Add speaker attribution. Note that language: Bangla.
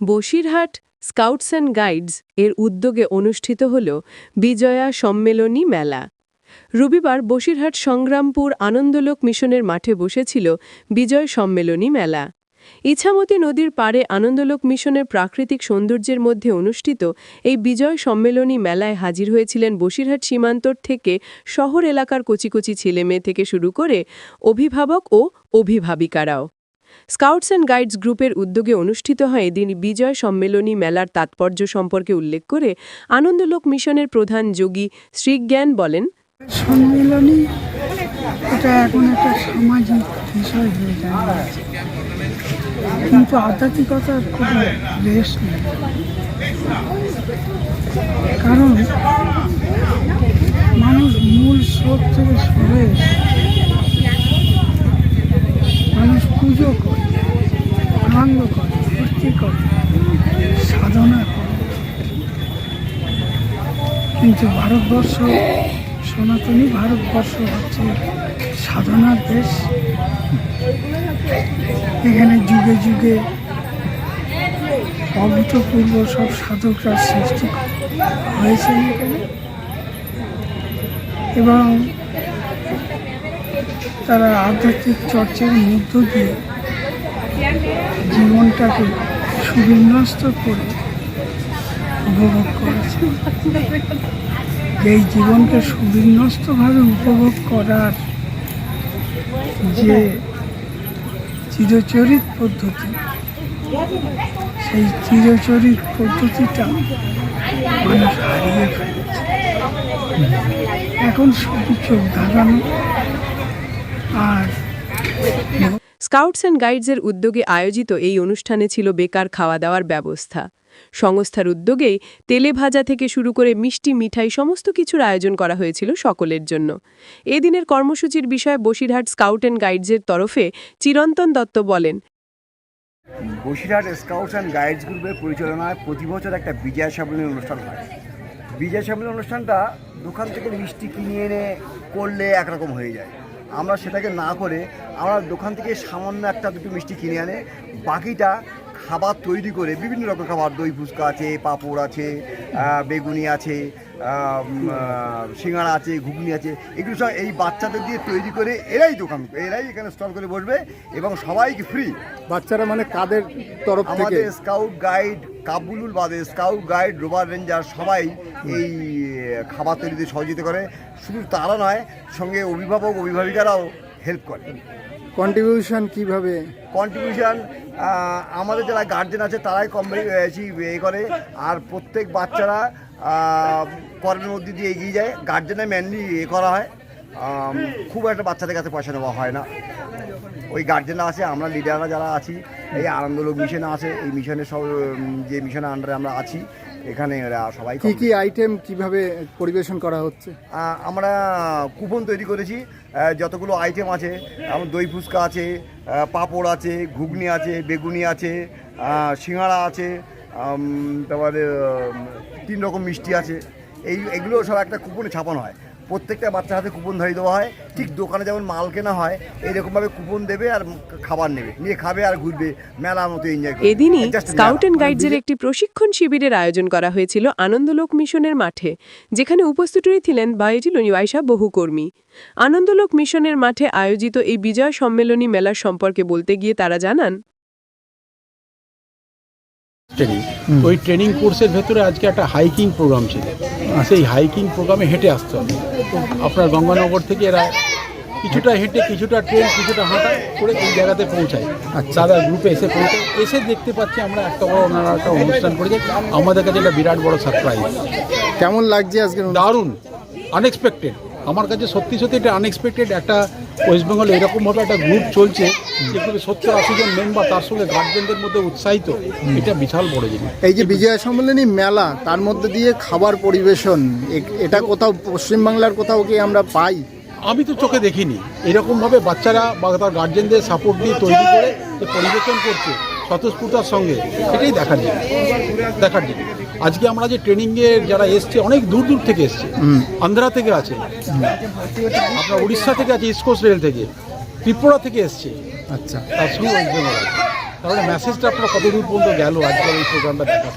Speaker 1: বসিরহাট স্কাউটস অ্যান্ড গাইডস এর উদ্যোগে অনুষ্ঠিত হল বিজয়া সম্মেলনী মেলা। রবিবার বসিরহাট সংগ্রামপুর আনন্দলোক মিশনের মাঠে বসেছিল বিজয় সম্মেলনী মেলা। ইছামতি নদীর পাড়ে আনন্দলোক মিশনের প্রাকৃতিক সৌন্দর্যের মধ্যে অনুষ্ঠিত এই বিজয় সম্মেলনী মেলায় হাজির হয়েছিলেন বসিরহাট সীমান্তর থেকে শহর এলাকার কচিকচি ছেলেমেয়ে থেকে শুরু করে অভিভাবক ও অভিভাবিকারাও। স্কাউটস অ্যান্ড গাইডস গ্রুপের উদ্যোগে অনুষ্ঠিত হয় এদিন বিজয় সম্মেলনী মেলার তাৎপর্য সম্পর্কে উল্লেখ করে আনন্দলোক মিশনের প্রধান যোগী শ্রীজ্ঞান বলেন,
Speaker 2: সম্মেলনী, এটা এখন একটা সামাজিক বিষয় হয়ে কিন্তু কারণ মানুষ মূল স্রোত থেকে সরে এসে মানুষ পুজো করে, আনন্দ করে, ফুর্তি করে, সাধনা করে। কিন্তু ভারতবর্ষ, সনাতনী ভারতবর্ষ হচ্ছে সাধনার দেশ। এখানে যুগে যুগে অভূতপূর্ব সব সাধকরা সৃষ্টি হয়েছেন এখানে। এবং তারা আধ্যাত্মিক চর্চার মধ্য দিয়ে জীবনটাকে সুবিন্যস্ত করে উপভোগ করেছে। এই জীবনকে সুবিন্যস্তভাবে উপভোগ করার যে চিরচরিত পদ্ধতি, সেই চিরচরিত পদ্ধতিটা মানুষ হারিয়ে ফেলেছে। এখন শুধু চোখ আর
Speaker 1: স্কাউটস অ্যান্ড গাইডসের উদ্যোগে আয়োজিত এই অনুষ্ঠানে ছিল বেকার খাওয়া দাওয়ার ব্যবস্থা। সংস্থার উদ্যোগেই তেলে ভাজা থেকে শুরু করে মিষ্টি মিঠাই সমস্ত কিছুর আয়োজন করা হয়েছিল সকলের জন্য। এদিনের কর্মসূচির বিষয়ে বসিরহাট স্কাউট অ্যান্ড গাইডসের তরফে চিরন্তন দত্ত বলেন,
Speaker 3: বসিরহাট স্কাউটস অ্যান্ড গাইডস গ্রুপের পরিচালনায় প্রতি বছর একটা বিজয় সাবলীন অনুষ্ঠান হয়। বিজয় সাবলীন অনুষ্ঠানটা দোকান থেকে মিষ্টি কিনে এনে করলে একরকম হয়ে যায়। আমরা সেটাকে না করে আমরা দোকান থেকে সামান্য একটা দুটো মিষ্টি কিনে আনে বাকিটা খাবার তৈরি করে বিভিন্ন রকম খাবার দই ফুচকা আছে পাঁপড় আছে বেগুনি আছে সিঙ্গাড়া আছে ঘুগনি আছে এগুলো সব এই বাচ্চাদের দিয়ে তৈরি করে এরাই দোকান এরাই এখানে স্টল করে বসবে এবং সবাইকে ফ্রি
Speaker 4: বাচ্চারা মানে কাদের তরফ থেকে?
Speaker 3: আমাদের স্কাউট গাইড কাবুলুল বাদে স্কাউট গাইড রোভার রেঞ্জার সবাই এই খাবার তৈরিতে সহযোগিতা করে। শুধু তারা নয় সঙ্গে অভিভাবক অভিভাবিকারাও হেল্প করে।
Speaker 4: কন্ট্রিবিউশন কীভাবে?
Speaker 3: কন্ট্রিবিউশন আমাদের যারা গার্জেন আছে, তারাই কম এ করে। আর প্রত্যেক বাচ্চারা কর্মের মধ্যে দিয়ে এগিয়ে যায়। গার্জেনে মেনলি এ করা হয়। খুব একটা বাচ্চাদের কাছে পয়সা নেওয়া হয় না। ওই গার্জেনরা আছে, আমরা লিডাররা যারা আছি, এই আনন্দলোক মিশনে আছে, এই মিশনের সব যে মিশনের আন্ডারে আমরা আছি। এখানে এরা সবাই
Speaker 4: কি কি আইটেম কীভাবে পরিবেশন করা হচ্ছে?
Speaker 3: আমরা কুপন তৈরি করেছি যতগুলো আইটেম আছে আমার দই ফুচকা আছে পাপড় পাঁপড় আছে ঘুগনি আছে বেগুনি আছে সিঙাড়া আছে তারপরে তিন রকম মিষ্টি আছে। এই এগুলো সব একটা কুপনে ছাপানো হয়। প্রত্যেকটা বাচ্চার হাতে কুপন ধরিয়ে দেওয়া হয়। ঠিক দোকানে যেমন মাল কেনা হয় এইরকমভাবে কুপন দেবে আর খাবার নেবে। নিয়ে খাবে আর ঘুরবে মেলার মতো এনজয়
Speaker 1: এদিনই স্কাউট অ্যান্ড গাইডসের একটি প্রশিক্ষণ শিবিরের আয়োজন করা হয়েছিল আনন্দলোক মিশনের মাঠে যেখানে উপস্থিত ছিলেন বায়োজিল নিবাইশা বহুকর্মী আনন্দলোক মিশনের মাঠে আয়োজিত এই বিজয় সম্মেলনী মেলার সম্পর্কে বলতে গিয়ে তারা জানান
Speaker 5: ট্রেনিং ওই ট্রেনিং কোর্সের ভেতরে আজকে একটা হাইকিং প্রোগ্রাম ছিল। সেই হাইকিং প্রোগ্রামে হেঁটে আসতে হবে। আপনার গঙ্গানগর থেকে এরা কিছুটা হেঁটে কিছুটা ট্রেন কিছুটা হাঁটা করে এই জায়গাতে পৌঁছায়। আর দাদা গ্রুপে এসে পৌঁছায়। এসে দেখতে পাচ্ছি আমরা একটা বড় ওনারা একটা অনুষ্ঠান করেছে। আমাদের কাছে একটা বিরাট বড় সারপ্রাইজ
Speaker 4: কেমন লাগছে আজকে
Speaker 5: দারুণ। আনএক্সপেক্টেড আমার কাছে সত্যি সত্যি এটা আনএক্সপেক্টেড একটা ওয়েস্ট বেঙ্গলে এরকমভাবে একটা গ্রুপ চলছে যেগুলো সত্তর আশি জন মেম্বার তার সঙ্গে গার্জেনদের মধ্যে উৎসাহিত। এটা বিশাল বড় জিনিস।
Speaker 4: এই যে বিজয়া সম্মেলনী মেলা তার মধ্যে দিয়ে খাবার পরিবেশন এটা কোথাও পশ্চিমবাংলার কোথাও কি আমরা পাই?
Speaker 5: আমি তো চোখে দেখিনি। এরকমভাবে বাচ্চারা বা তার গার্জেনদের সাপোর্ট দিয়ে তৈরি করে পরিবেশন করছে। স্বতঃস্ফূর্তার সঙ্গে এটাই দেখার জন্য দেখার জন্য। আজকে আমরা যে ট্রেনিংয়ের যারা এসছে অনেক দূর দূর থেকে এসছে। আন্ধ্রা থেকে আছে আপনার উড়িষ্যা থেকে আছে ইস্ট কোস্ট রেল থেকে ত্রিপুরা থেকে এসছে।
Speaker 4: আচ্ছা।
Speaker 5: তার সঙ্গে তাহলে মেসেজটা আপনার কতদূর পর্যন্ত গেল আজকের এই প্রোগ্রামটা দেখার?